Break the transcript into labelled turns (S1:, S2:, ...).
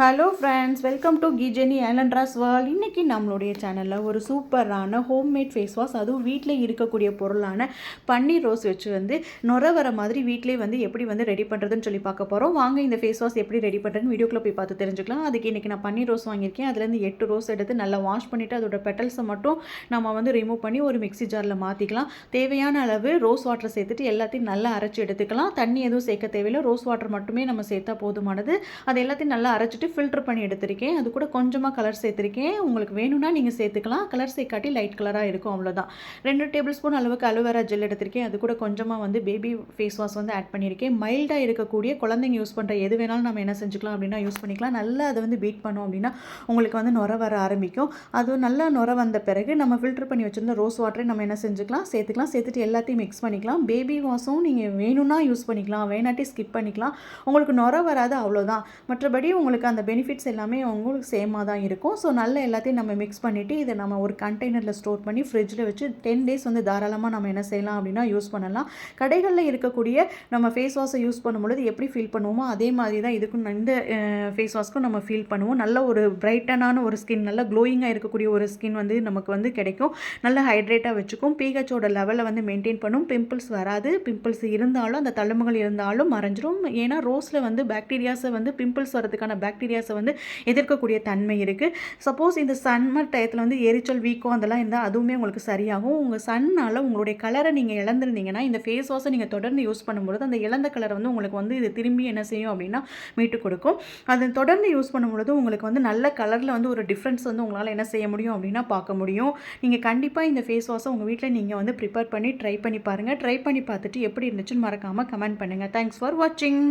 S1: Hello friends welcome to கிஜெனி ஏலண்ட்ராஸ் world இன்றைக்கி நம்மளுடைய சேனலில் ஒரு சூப்பரான ஹோம்மேட் ஃபேஸ் வாஷ் அதுவும் வீட்டில் இருக்கக்கூடிய பொருளான பன்னீர் ரோஸ் வச்சு வந்து நுர வர மாதிரி வீட்டிலே வந்து எப்படி வந்து ரெடி பண்ணுறதுன்னு சொல்லி பார்க்க போகிறோம் வாங்க இந்த ஃபேஸ் வாஷ் எப்படி ரெடி பண்ணுறதுன்னு வீடியோக்குள்ளே போய் பார்த்து தெரிஞ்சுக்கலாம். அதுக்கு இன்றைக்கி நான் பன்னீர் ரோஸ் வாங்கியிருக்கேன். அதுலேருந்து எட்டு ரோஸ் எடுத்து நல்லா வாஷ் பண்ணிவிட்டு அதோட பெட்டல்ஸை மட்டும் நம்ம வந்து ரிமூவ் பண்ணி ஒரு மிக்ஸி ஜாரில் மாற்றிக்கலாம் தேவையான அளவு ரோஸ் வாட்டர் சேர்த்துட்டு எல்லாத்தையும் நல்லா அரைச்சி எடுத்துக்கலாம். தண்ணி எதுவும் சேர்க்க தேவையில்லை. ரோஸ் வாட்டர் மட்டுமே நம்ம சேர்த்தா போதுமானது. அது எல்லாத்தையும் நல்லா அரைச்சிட்டு ஃபில்டர் பண்ணி எடுத்திருக்கேன். அது கூட கொஞ்சமாக கலர் சேர்த்துருக்கேன். உங்களுக்கு வேணும்னா நீங்கள் சேர்த்துக்கலாம். கலர் சேர்க்காட்டி லைட் கலராக இருக்கும் அவ்வளோதான் ரெண்டு டேபிள் ஸ்பூன் அளவுக்கு அலுவேரா ஜெல் எடுத்திருக்கேன். அது கூட கொஞ்சமாக வந்து பேபி ஃபேஸ் வாஷ் வந்து ஆட் பண்ணியிருக்கேன். மைல்டாக இருக்கக்கூடிய குழந்தைங்க யூஸ் பண்ணுற எது வேணாலும் நம்ம என்ன செஞ்சுக்கலாம் அப்படின்னா யூஸ் பண்ணிக்கலாம். நல்லா அதை வந்து பீட் பண்ணோம் அப்படின்னா உங்களுக்கு வந்து நுர வர ஆரம்பிக்கும். அதுவும் நல்லா நுர வந்த பிறகு நம்ம ஃபில்டர் பண்ணி வச்சுருந்த ரோஸ் வாட்டரை நம்ம என்ன செஞ்சுக்கலாம்? சேர்த்துக்கலாம். சேர்த்துட்டு எல்லாத்தையும் மிக்ஸ் பண்ணிக்கலாம். பேபி வாஷும் நீங்கள் வேணும்னா யூஸ் பண்ணிக்கலாம். வேணாட்டி ஸ்கிப் பண்ணிக்கலாம். உங்களுக்கு நுர வராது அவ்வளோதான் மற்றபடி உங்களுக்கு அந்த பெனிஃபிட்ஸ் எல்லாமே உங்களுக்கு சேமாக தான் இருக்கும். ஸோ நல்ல எல்லாத்தையும் நம்ம மிக்ஸ் பண்ணிவிட்டு இதை நம்ம ஒரு கண்டெய்னரில் ஸ்டோர் பண்ணி ஃப்ரிட்ஜில் வச்சு டென் டேஸ் வந்து தாராளமாக நம்ம என்ன செய்யலாம் அப்படின்னா யூஸ் பண்ணலாம். கடைகளில் இருக்கக்கூடிய நம்ம ஃபேஸ் வாஷை யூஸ் பண்ணும்பொழுது எப்படி ஃபீல் பண்ணுவோமோ அதே மாதிரி தான் இதுக்கும் இந்த ஃபேஸ் வாஷ்க்கும் நம்ம ஃபீல் பண்ணுவோம். நல்ல ஒரு பிரைட்டனான ஒரு ஸ்கின் நல்ல க்ளோயிங்காக இருக்கக்கூடிய ஒரு ஸ்கின் வந்து நமக்கு வந்து கிடைக்கும். நல்ல ஹைட்ரேட்டாக வச்சுக்கும். பிஹெச்சோட லெவலை வந்து மெயின்டைன் பண்ணும். பிம்பிள்ஸ் வராது. பிம்பிள்ஸ் இருந்தாலும் அந்த தழும்புகள் இருந்தாலும் மறைஞ்சிரும். ஏன்னா ரோஸில் வந்து பாக்டீரியாஸை வந்து பிம்பிள்ஸ் வரதுக்கான பாக்டீரியாஸை வந்து எதிர்க்கக்கூடிய தன்மை இருக்குது சப்போஸ் இந்த சம்மர் டயத்தில் வந்து எரிச்சல் வீக்கம் அதெல்லாம் இருந்தால் அதுவுமே உங்களுக்கு சரியாகும். உங்கள் சன்னால் உங்களுடைய கலரை நீங்கள் இழந்திருந்தீங்கன்னா இந்த ஃபேஸ் வாஷை நீங்கள் தொடர்ந்து யூஸ் பண்ணும்பொழுது அந்த இழந்த கலரை வந்து உங்களுக்கு வந்து இது திரும்பி என்ன செய்யும் அப்படின்னா மீட்டு கொடுக்கும். அது தொடர்ந்து யூஸ் பண்ணும்பொழுது உங்களுக்கு வந்து நல்ல கலரில் வந்து ஒரு டிஃப்ரென்ஸ் வந்து உங்களால் என்ன செய்ய முடியும் அப்படின்னா பார்க்க முடியும். நீங்கள் கண்டிப்பாக இந்த ஃபேஸ் வாஷை உங்கள் வீட்டில் நீங்கள் வந்து ப்ரிப்பேர் பண்ணி ட்ரை பண்ணி பாருங்கள் ட்ரை பண்ணி பார்த்துட்டு எப்படி இருந்துச்சுன்னு மறக்காமல் கமெண்ட் பண்ணுங்கள் தேங்க்ஸ் ஃபார் வாட்சிங்